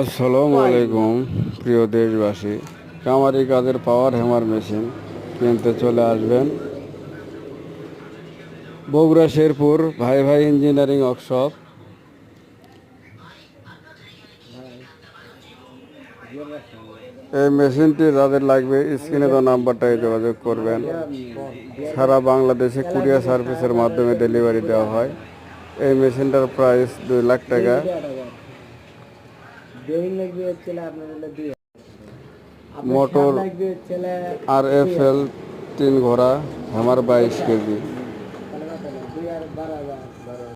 আসসালামু আলাইকুম প্রিয় দেশবাসী। কামারি কাজের পাওয়ার হ্যামার মেশিন কিনতে চলে আসবেন। বগুড়া শেরপুর ভাই ভাই ইঞ্জিনিয়ারিং ওয়ার্কশপ। এই মেশিনটি যাদের লাগবে স্ক্রিনে তো নাম্বারটায় যোগাযোগ করবেন। সারা বাংলাদেশে কুরিয়ার সার্ভিসের মাধ্যমে ডেলিভারি দেওয়া হয়। এই মেশিনটার প্রাইস দুই লাখ টাকা। বেইন লাগবে আপনার হলো দুই। মোটর লাগবে আর এফ এল তিন ঘোড়া আমার বাইশ কেজি। আর বারো বারো